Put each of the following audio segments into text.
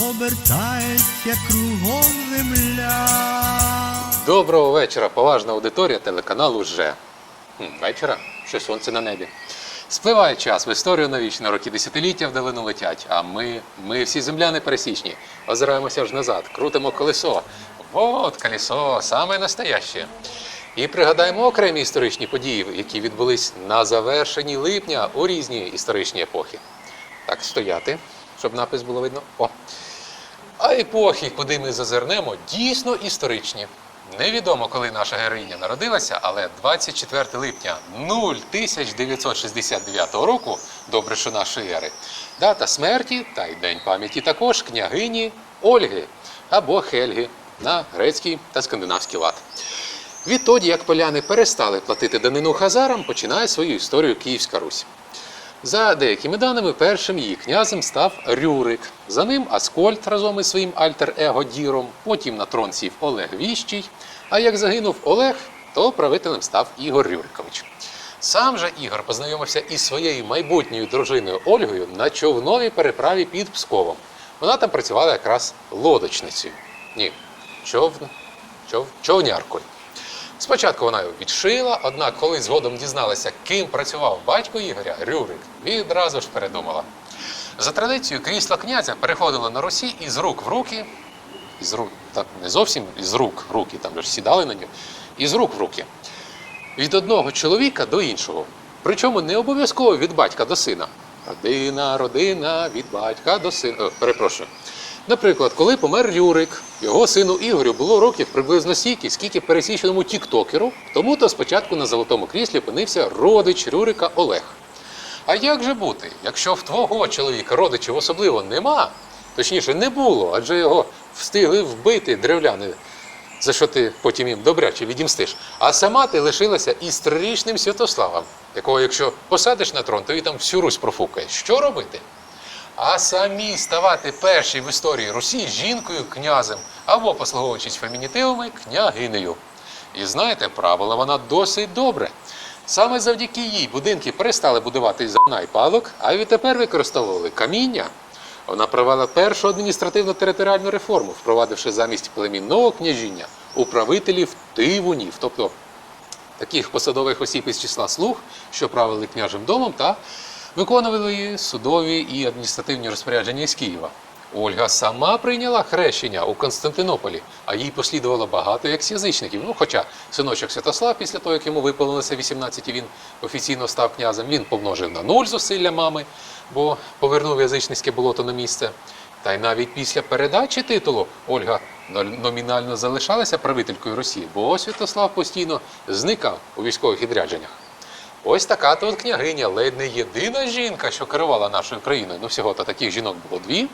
обертається кругом земля. Доброго вечора, поважна аудиторія телеканалу. Хм, Вечора, що сонце на небі. Спливає час в історію навічно, роки десятиліття вдалину летять, а ми, ми всі земляни пересічні, озираємося ж назад, крутимо колесо. Вот колесо, саме настояще. І пригадаємо окремі історичні події, які відбулись на завершенні липня у різні історичні епохи. Так, стояти, щоб напис було видно. О. А епохи, куди ми зазирнемо, дійсно історичні. Невідомо, коли наша героїня народилася, але 24 липня 0969 року, добре, що нашої ери, дата смерті та й день пам'яті також княгині Ольги або Хельги на грецький та скандинавський лад. Відтоді, як поляни перестали платити данину хазарам, починає свою історію Київська Русь. За деякими даними, першим її князем став Рюрик. За ним Аскольд разом із своїм альтер-его Діром, потім на трон сів Олег Віщий. А як загинув Олег, то правителем став Ігор Рюрикович. Сам же Ігор познайомився із своєю майбутньою дружиною Ольгою на човновій переправі під Псковом. Вона там працювала якраз лодочницею. Ні, човн, чов, човняркою. Спочатку вона його відшила, однак, коли згодом дізналася, ким працював батько Ігоря, Рюрик, відразу ж передумала. За традицією, крісло князя переходило на Русі із рук в руки, із рук, так не зовсім із рук в руки, там ж сідали на нього, із рук в руки. Від одного чоловіка до іншого. Причому не обов'язково від батька до сина. Родина, родина, від батька до сина. О, перепрошую. Наприклад, коли помер Рюрик, його сину Ігорю було років приблизно стільки, скільки пересіченому тіктокеру, тому то спочатку на золотому кріслі опинився родич Рюрика Олег. А як же бути, якщо в твого чоловіка родичів особливо нема, точніше не було, адже його встигли вбити древляни, за що ти потім їм добряче відімстиш. А сама ти лишилася із трирічним Святославом, якого, якщо посадиш на трон, то і там всю Русь профукає. Що робити? А самі ставати перші в історії Русі жінкою князем або послуговуючись фемінітивами княгинею. І знаєте, правила вона досить добре. Саме завдяки їй будинки перестали будувати із зерна і палок, а відтепер використовували каміння. Вона провела першу адміністративно-територіальну реформу, впровадивши замість племінного княжіння управителів тивунів, тобто таких посадових осіб із числа слуг, що правили княжим домом та виконували судові і адміністративні розпорядження із Києва. Ольга сама прийняла хрещення у Константинополі, а їй послідувало багато екс-язичників. Ну, хоча синочок Святослав, після того, як йому виповнилося 18, і він офіційно став князем, він помножив на нуль зусилля мами, бо повернув язичницьке болото на місце. Та й навіть після передачі титулу Ольга но- номінально залишалася правителькою Росії, бо Святослав постійно зникав у військових відрядженнях. Ось така то княгиня, ледь не єдина жінка, що керувала нашою країною. Ну, всього то таких жінок було дві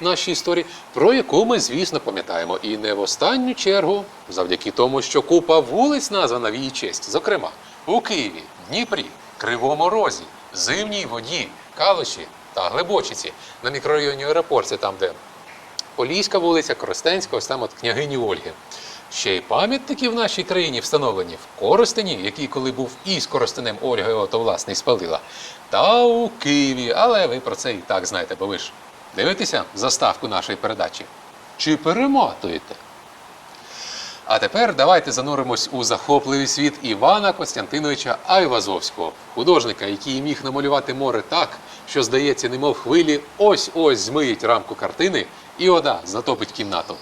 в нашій історії, про яку ми, звісно, пам'ятаємо. І не в останню чергу, завдяки тому, що купа вулиць названа в її честь, зокрема, у Києві, Дніпрі, Кривому Розі, Зимній Воді, Калуші та Глибочиці на мікрорайоні аеропорт, це там, де Поліська вулиця, Коростенська, ось там от княгині Ольги. Ще й пам'ятники в нашій країні встановлені в Коростені, який коли був із Коростенем Ольга його то власне спалила, та у Києві. Але ви про це і так знаєте, бо ви ж дивитеся заставку нашої передачі. Чи перематуєте? А тепер давайте зануримось у захопливий світ Івана Костянтиновича Айвазовського, художника, який міг намалювати море так, що, здається, немов хвилі ось-ось змиють рамку картини, і вода затопить кімнату.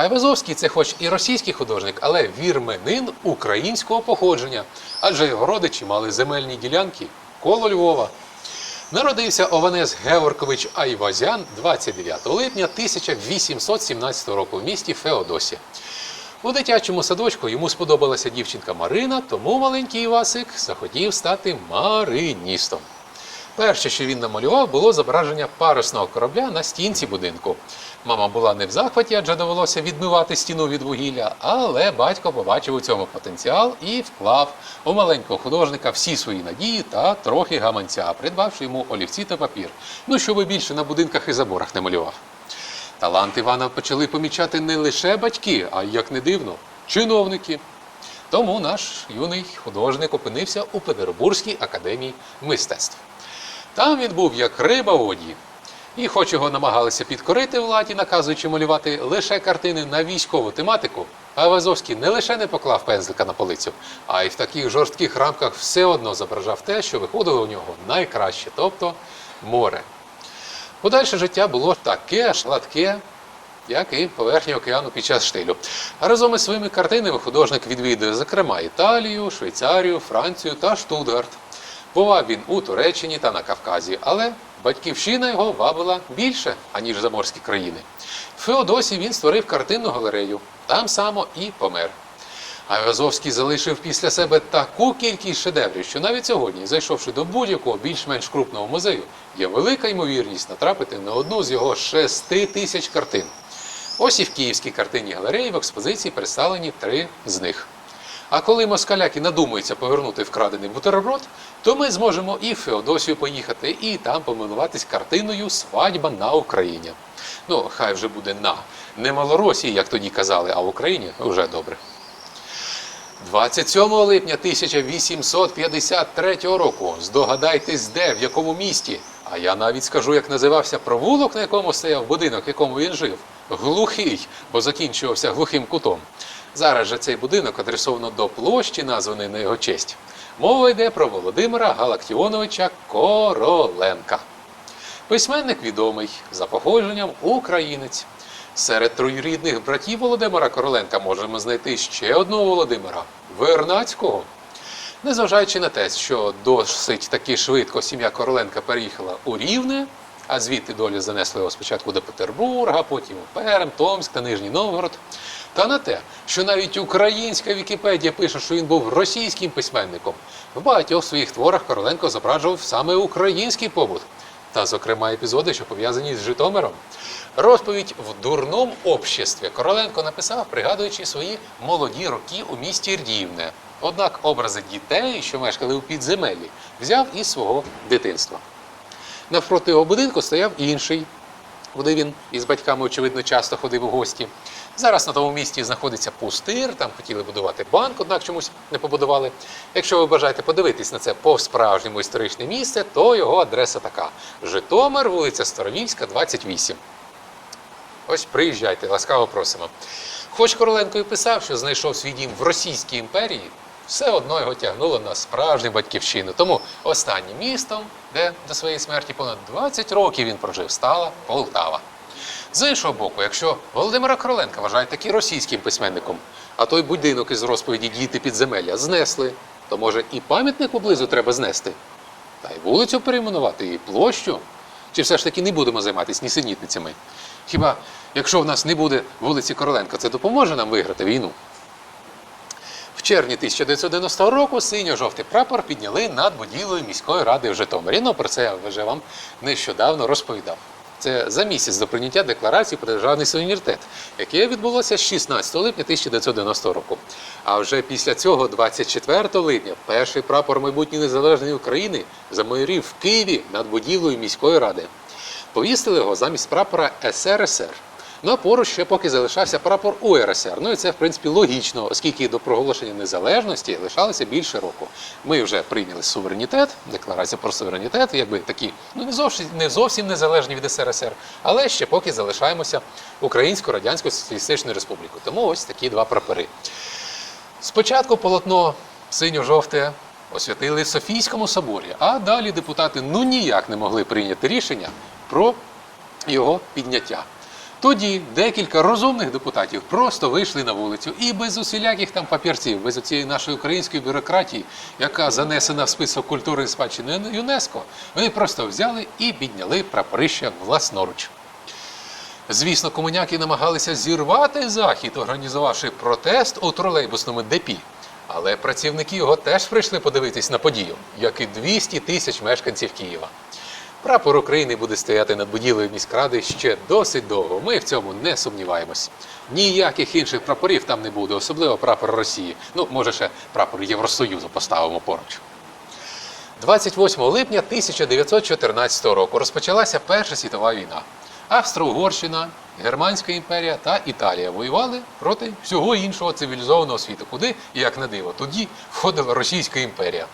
Айвазовський це хоч і російський художник, але вірменин українського походження, адже його родичі мали земельні ділянки коло Львова. Народився Ованес Георгович Айвазян 29 липня 1817 року в місті Феодосі. У дитячому садочку йому сподобалася дівчинка Марина, тому маленький Івасик захотів стати мариністом. Перше, що він намалював, було зображення парусного корабля на стінці будинку. Мама була не в захваті, адже довелося відмивати стіну від вугілля, але батько побачив у цьому потенціал і вклав у маленького художника всі свої надії та трохи гаманця, придбавши йому олівці та папір. Ну, щоби більше на будинках і заборах не малював. Талант Івана почали помічати не лише батьки, а як не дивно, чиновники. Тому наш юний художник опинився у Петербурзькій академії мистецтв. Там він був як риба в воді. І хоч його намагалися підкорити владі, наказуючи малювати лише картини на військову тематику, Айвазовський не лише не поклав пензлика на полицю, а й в таких жорстких рамках все одно зображав те, що виходило у нього найкраще, тобто море. Подальше життя було таке ж гладке, як і поверхня океану під час штилю. А разом із своїми картинами художник відвідує, зокрема, Італію, Швейцарію, Францію та Штутгарт. Бував він у Туреччині та на Кавказі, але батьківщина його вабила більше, аніж заморські країни. Феодосі він створив картинну галерею, там само і помер. А Айвазовський залишив після себе таку кількість шедеврів, що навіть сьогодні, зайшовши до будь-якого більш-менш крупного музею, є велика ймовірність натрапити на одну з його шести тисяч картин. Ось і в Київській картинній галереї в експозиції представлені три з них. А коли москаляки надумаються повернути вкрадений бутерброд, то ми зможемо і в Феодосію поїхати, і там помилуватись картиною Свадьба на Україні. Ну, хай вже буде на. Не Малоросії, як тоді казали, а в Україні вже добре. 27 липня 1853 року. Здогадайтесь, де, в якому місті. А я навіть скажу, як називався провулок, на якому стояв будинок, в якому він жив. Глухий, бо закінчувався глухим кутом. Зараз же цей будинок адресовано до площі, названої на його честь. Мова йде про Володимира Галактіоновича Короленка. Письменник відомий за походженням українець. Серед троюрідних братів Володимира Короленка можемо знайти ще одного Володимира Вернацького. Незважаючи на те, що досить таки швидко сім'я Короленка переїхала у Рівне, а звідти долі занесли його спочатку до Петербурга, потім у Перм, Томськ та Нижній Новгород. Та на те, що навіть українська Вікіпедія пише, що він був російським письменником, в багатьох своїх творах Короленко зображував саме український побут, та, зокрема, епізоди, що пов'язані з Житомиром. Розповідь в дурному обществі Короленко написав, пригадуючи свої молоді роки у місті Рівне. Однак образи дітей, що мешкали у підземеллі, взяв із свого дитинства. Навпроти його будинку стояв інший, куди він із батьками, очевидно, часто ходив у гості. Зараз на тому місці знаходиться пустир, там хотіли будувати банк, однак чомусь не побудували. Якщо ви бажаєте подивитись на це по-справжньому історичне місце, то його адреса така: Житомир, вулиця Старовільська, 28. Ось приїжджайте, ласкаво просимо. Хоч Короленко і писав, що знайшов свій дім в Російській імперії, все одно його тягнуло на справжню батьківщину. Тому останнім містом, де до своєї смерті понад 20 років він прожив, стала Полтава. З іншого боку, якщо Володимира Короленка вважають таки російським письменником, а той будинок із розповіді діти підземелля знесли, то може і пам'ятник поблизу треба знести, та й вулицю перейменувати, і площу. Чи все ж таки не будемо займатися нісенітницями? Хіба якщо в нас не буде вулиці Короленка, це допоможе нам виграти війну? В червні 1990 року синьо-жовтий прапор підняли над будівлею міської ради в Житомирі. Ну, про це я вже вам нещодавно розповідав. Це за місяць до прийняття декларації про державний суверенітет, яке відбулося 16 липня 1990 року. А вже після цього, 24 липня, перший прапор майбутньої незалежної України замайорів в Києві над будівлею міської ради. Повісили його замість прапора СРСР. Ну а поруч ще поки залишався прапор УРСР. Ну і це, в принципі, логічно, оскільки до проголошення незалежності лишалося більше року. Ми вже прийняли суверенітет, декларація про суверенітет, якби такі, ну не зовсім не зовсім незалежні від СРСР, але ще поки залишаємося Українсько-Радянською Соціалістичною Республікою. Тому ось такі два прапори. Спочатку полотно синьо-жовте освятили Софійському соборі, а далі депутати ну ніяк не могли прийняти рішення про його підняття. Тоді декілька розумних депутатів просто вийшли на вулицю і без усіляких там папірців, без цієї нашої української бюрократії, яка занесена в список культури і спадщини ЮНЕСКО, вони просто взяли і підняли прапорище власноруч. Звісно, комуняки намагалися зірвати захід, організувавши протест у тролейбусному депі. Але працівники його теж прийшли подивитись на подію, як і 200 тисяч мешканців Києва. Прапор України буде стояти над будівлею міськради ще досить довго. Ми в цьому не сумніваємось. Ніяких інших прапорів там не буде, особливо прапор Росії. Ну, може, ще прапор Євросоюзу поставимо поруч. 28 липня 1914 року розпочалася Перша світова війна. Австро-Угорщина, Германська імперія та Італія воювали проти всього іншого цивілізованого світу, куди, як на диво, тоді входила Російська імперія.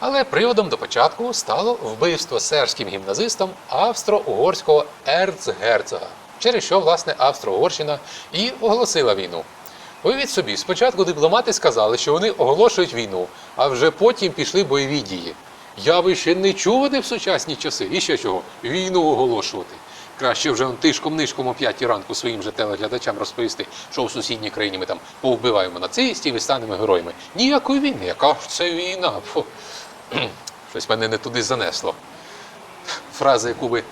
Але приводом до початку стало вбивство сербським гімназистом австро-угорського ерцгерцога, через що, власне, Австро-Угорщина і оголосила війну. Уявіть собі, спочатку дипломати сказали, що вони оголошують війну, а вже потім пішли бойові дії. Явище не чуване в сучасні часи. І ще чого? Війну оголошувати. Краще вже тишком-нишком о п'ятій ранку своїм же телеглядачам розповісти, що в сусідній країні ми там повбиваємо нацистів і станемо героями. Ніякої війни, яка ж це війна? Фу. Щось мене не туди занесло. Фраза, яку би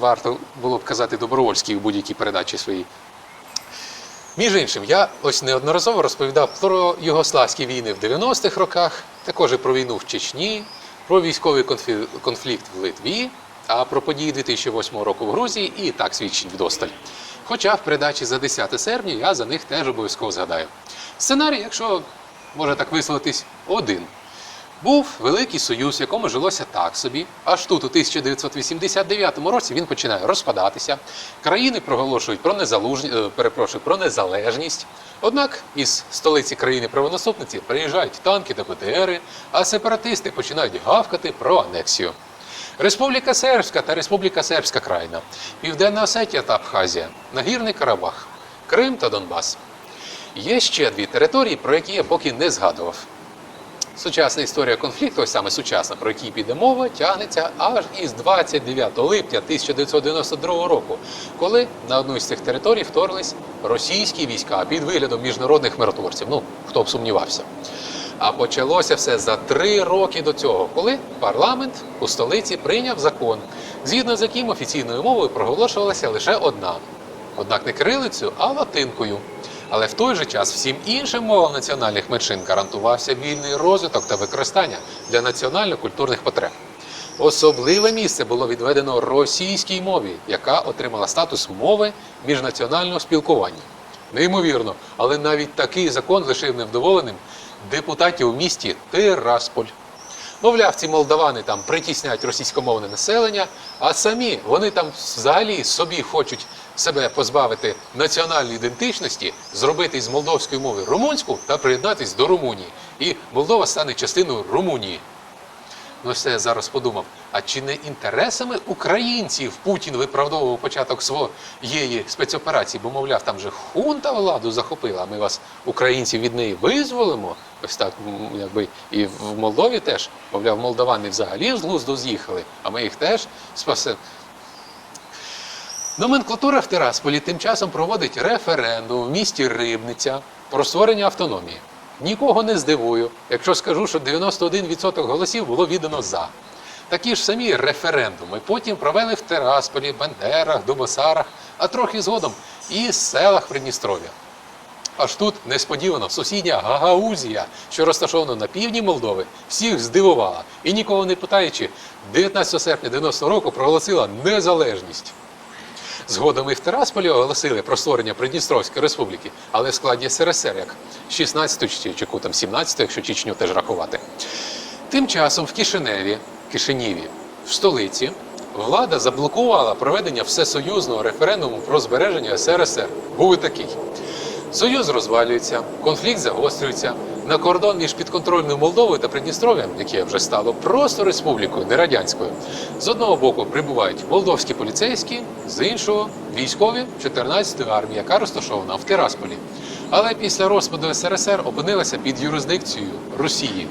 варто було б казати добровольській у будь-якій передачі своїй. Між іншим, я ось неодноразово розповідав про югославські війни в 90-х роках, також і про війну в Чечні, про військовий конфлікт в Литві, а про події 2008 року в Грузії і так свідчень вдосталь. Хоча в передачі за 10 серпня я за них теж обов'язково згадаю. Сценарій, якщо може так висловитись, один. Був Великий Союз, якому жилося так собі. Аж тут, у 1989 році, він починає розпадатися. Країни проголошують про е, перепрошую, про незалежність. Однак із столиці країни правонаступниці приїжджають танки та БТРи, а сепаратисти починають гавкати про анексію. Республіка Сербська та Республіка Сербська Крайна, Південна Осетія та Абхазія, Нагірний Карабах, Крим та Донбас. Є ще дві території, про які я поки не згадував. Сучасна історія конфлікту, ось саме сучасна, про який піде мова, тягнеться аж із 29 липня 1992 року, коли на одну з цих територій вторглись російські війська під виглядом міжнародних миротворців. Ну, хто б сумнівався. А почалося все за три роки до цього, коли парламент у столиці прийняв закон, згідно з яким офіційною мовою проголошувалася лише одна. Однак не кирилицею, а латинкою. Але в той же час всім іншим мовам національних меншин гарантувався вільний розвиток та використання для національно-культурних потреб. Особливе місце було відведено російській мові, яка отримала статус мови міжнаціонального спілкування. Неймовірно, але навіть такий закон лишив невдоволеним депутатів у місті Тирасполь. Мовляв, ці молдавани там притісняють російськомовне населення, а самі вони там взагалі собі хочуть себе позбавити національної ідентичності, зробити із молдовської мови румунську та приєднатись до Румунії. І Молдова стане частиною Румунії. Ну, все я зараз подумав: а чи не інтересами українців Путін виправдовував початок своєї спецоперації? Бо, мовляв, там же хунта владу захопила, ми вас, українців, від неї визволимо. Ось так, якби і в Молдові теж, мовляв, молдавани взагалі з глузду з'їхали, а ми їх теж спасемо. Номенклатура в Тирасполі тим часом проводить референдум в місті Рибниця про створення автономії. Нікого не здивую, якщо скажу, що 91% голосів було віддано за. Такі ж самі референдуми потім провели в Тирасполі, Бендерах, Дубосарах, а трохи згодом і селах Придністров'я. Аж тут несподівано сусідня Гагаузія, що розташована на півдні Молдови, всіх здивувала і нікого не питаючи, 19 серпня 90 року проголосила незалежність. Згодом і в Тирасполі оголосили про створення Придністровської республіки, але в складі СРСР, як 16 чи, чи яку там 17, якщо Чечню теж рахувати. Тим часом в Кишиневі, Кишиніві, в столиці, влада заблокувала проведення всесоюзного референдуму про збереження СРСР. Був і такий. Союз розвалюється, конфлікт загострюється. На кордон між підконтрольною Молдовою та Придністров'ям, яке вже стало просто республікою, не радянською, з одного боку прибувають молдовські поліцейські, з іншого військові 14-ї армії, яка розташована в Тирасполі. Але після розпаду СРСР опинилася під юрисдикцією Росії.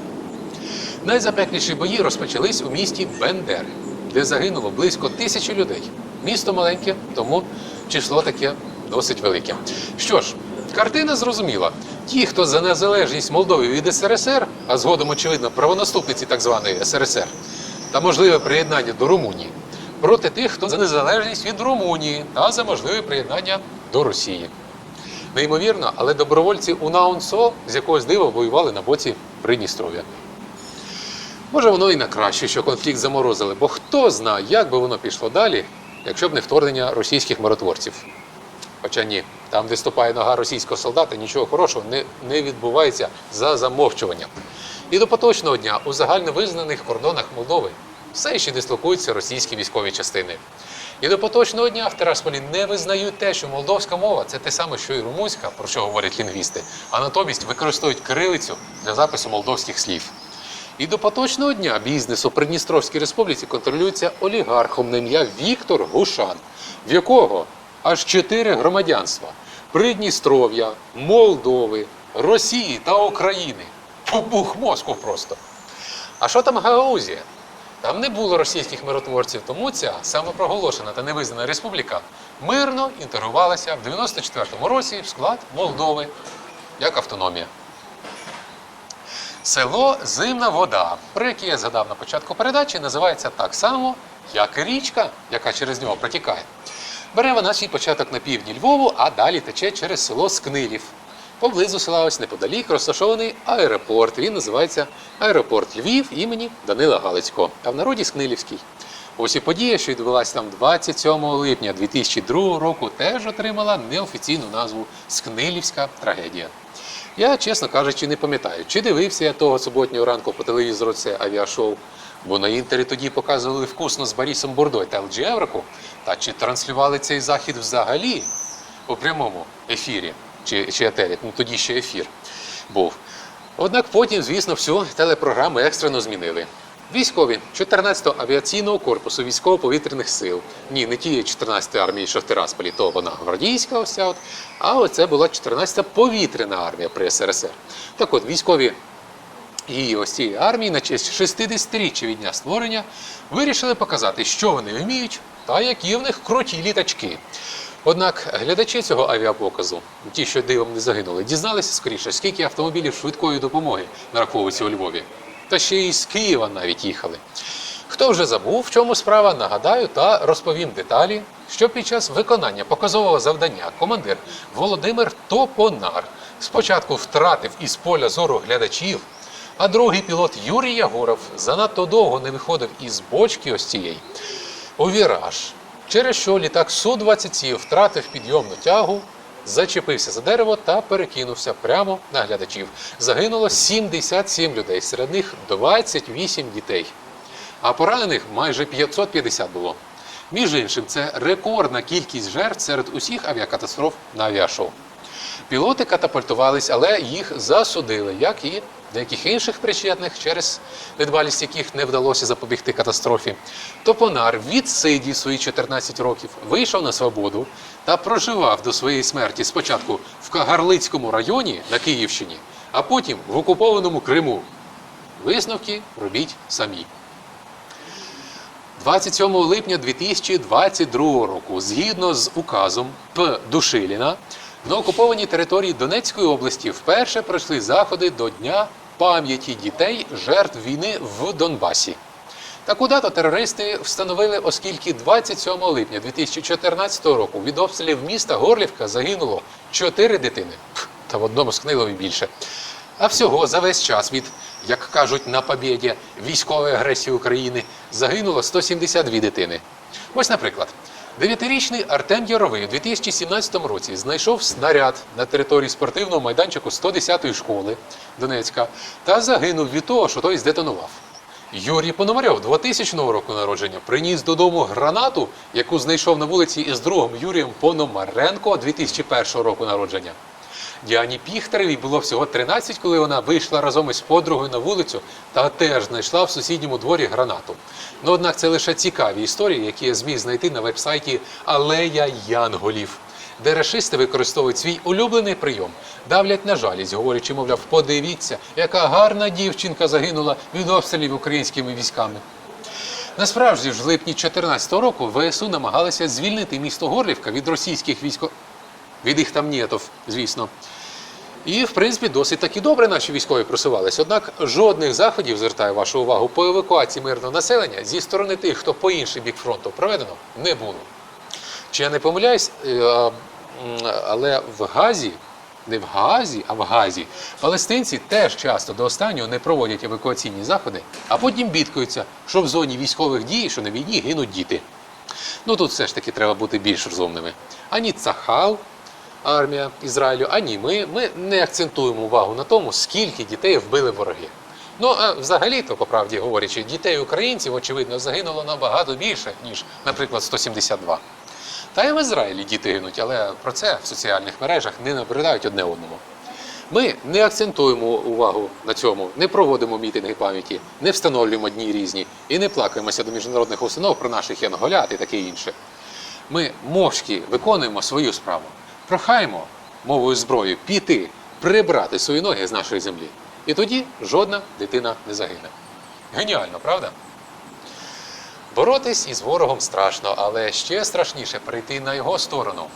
Найзапекліші бої розпочались у місті Бендери, де загинуло близько тисячі людей. Місто маленьке, тому число таке досить велике. Що ж, картина зрозуміла. Ті, хто за незалежність Молдови від СРСР, а згодом, очевидно, правонаступниці так званої СРСР, та можливе приєднання до Румунії, проти тих, хто за незалежність від Румунії та за можливе приєднання до Росії. Неймовірно, але добровольці УНАУНСО з якогось дива воювали на боці Придністров'я. Може, воно і на краще, що конфлікт заморозили, бо хто знає, як би воно пішло далі, якщо б не вторгнення російських миротворців. Хоча ні, там, де ступає нога російського солдата, нічого хорошого не, не відбувається за замовчуванням. І до поточного дня у загальновизнаних кордонах Молдови все ще дислокуються російські військові частини. І до поточного дня в Тирасполі не визнають те, що молдовська мова це те саме, що і румунська, про що говорять лінгвісти, а натомість використовують кирилицю для запису молдовських слів. І до поточного дня бізнес у Придністровській республіці контролюється олігархом на ім'я Віктор Гушан, в якого аж чотири громадянства: Придністров'я, Молдови, Росії та України. Пух мозку просто. А що там Гагаузія? Там не було російських миротворців, тому ця самопроголошена та невизнана республіка мирно інтегрувалася в 94-му році в склад Молдови як автономія. Село Зимна вода, про яке я згадав на початку передачі, називається так само, як і річка, яка через нього протікає. Бере вона свій початок на півдні Львову, а далі тече через село Скнилів. Поблизу села ось неподалік розташований аеропорт. Він називається Аеропорт Львів імені Данила Галицького, а в народі Скнилівський. Ось і подія, що відбулася там 27 липня 2002 року, теж отримала неофіційну назву Скнилівська трагедія. Я, чесно кажучи, не пам'ятаю, чи дивився я того суботнього ранку по телевізору це авіашоу, бо на інтері тоді показували вкусно з Борисом Бурдой та LG Евроку, та чи транслювали цей захід взагалі у прямому ефірі чи, чи етері, ну тоді ще ефір був. Однак потім, звісно, всю телепрограму екстрено змінили. Військові 14-го авіаційного корпусу військово-повітряних сил. Ні, не тієї 14-ї армії, що в Тирасполі, то вона гвардійська, ось от, а оце була 14-та повітряна армія при СРСР. Так от, військові її ось цієї армії на честь 60-річчя від дня створення вирішили показати, що вони вміють та які в них круті літачки. Однак глядачі цього авіапоказу, ті, що дивом не загинули, дізналися скоріше, скільки автомобілів швидкої допомоги нараховується у Львові. Та ще й з Києва навіть їхали. Хто вже забув, в чому справа, нагадаю та розповім деталі, що під час виконання показового завдання командир Володимир Топонар спочатку втратив із поля зору глядачів, а другий пілот Юрій Ягоров занадто довго не виходив із бочки ось цієї у віраж, через що літак Су-27 втратив підйомну тягу, зачепився за дерево та перекинувся прямо на глядачів. Загинуло 77 людей, серед них 28 дітей. А поранених майже 550 було. Між іншим, це рекордна кількість жертв серед усіх авіакатастроф на авіашоу. Пілоти катапультувались, але їх засудили, як і деяких інших причетних, через недбалість яких не вдалося запобігти катастрофі. Топонар відсидів свої 14 років, вийшов на свободу та проживав до своєї смерті спочатку в Кагарлицькому районі на Київщині, а потім в окупованому Криму. Висновки робіть самі. 27 липня 2022 року, згідно з указом П. Душиліна, на окупованій території Донецької області вперше пройшли заходи до Дня пам'яті дітей жертв війни в Донбасі. Таку дату терористи встановили, оскільки 27 липня 2014 року від обстрілів міста Горлівка загинуло 4 дитини, та в одному з Книлові більше. А всього за весь час від, як кажуть, на побєді військової агресії України загинуло 172 дитини. Ось, наприклад, дев'ятирічний Артем Яровий у 2017 році знайшов снаряд на території спортивного майданчику 110-ї школи Донецька та загинув від того, що той здетонував. Юрій Пономарьов 2000 року народження приніс додому гранату, яку знайшов на вулиці із другом Юрієм Пономаренко 2001 року народження. Діані Піхтеревій було всього 13, коли вона вийшла разом із подругою на вулицю та теж знайшла в сусідньому дворі гранату. Ну, однак це лише цікаві історії, які я зміг знайти на вебсайті Алея Янголів, де рашисти використовують свій улюблений прийом, давлять на жалість, говорячи, мовляв, подивіться, яка гарна дівчинка загинула від обстрілів українськими військами. Насправді ж, в липні 2014 року ВСУ намагалися звільнити місто Горлівка від російських військо... від їх там нєтов, звісно. І, в принципі, досить таки добре наші військові просувалися. Однак жодних заходів, звертаю вашу увагу, по евакуації мирного населення зі сторони тих, хто по інший бік фронту проведено, не було. Чи я не помиляюсь, е, але в Газі не в Газі, а в Газі, палестинці теж часто до останнього не проводять евакуаційні заходи, а потім бідкаються, що в зоні військових дій, що на війні гинуть діти. Ну тут все ж таки треба бути більш розумними. Ані Цахал, армія Ізраїлю, ані ми, ми не акцентуємо увагу на тому, скільки дітей вбили вороги. Ну, а взагалі-то, по правді говорячи, дітей українців, очевидно, загинуло набагато більше, ніж, наприклад, 172. Та й в Ізраїлі діти гинуть, але про це в соціальних мережах не набридають одне одному. Ми не акцентуємо увагу на цьому, не проводимо мітинги пам'яті, не встановлюємо дні різні і не плакаємося до міжнародних установ про наших янголят і таке інше. Ми мовчки виконуємо свою справу. Прохаємо мовою зброї піти, прибрати свої ноги з нашої землі. І тоді жодна дитина не загине. Геніально, правда? Боротись із ворогом страшно, але ще страшніше перейти на його сторону.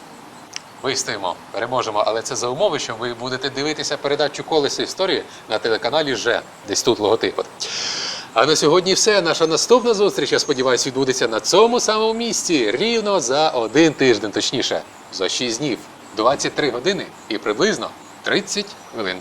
Вистоїмо, переможемо, але це за умови, що ви будете дивитися передачу колеса історії на телеканалі Же, десь тут логотип. А на сьогодні все. Наша наступна зустріч, я сподіваюся, відбудеться на цьому самому місці рівно за один тиждень, точніше, за 6 днів, 23 години і приблизно 30 хвилин.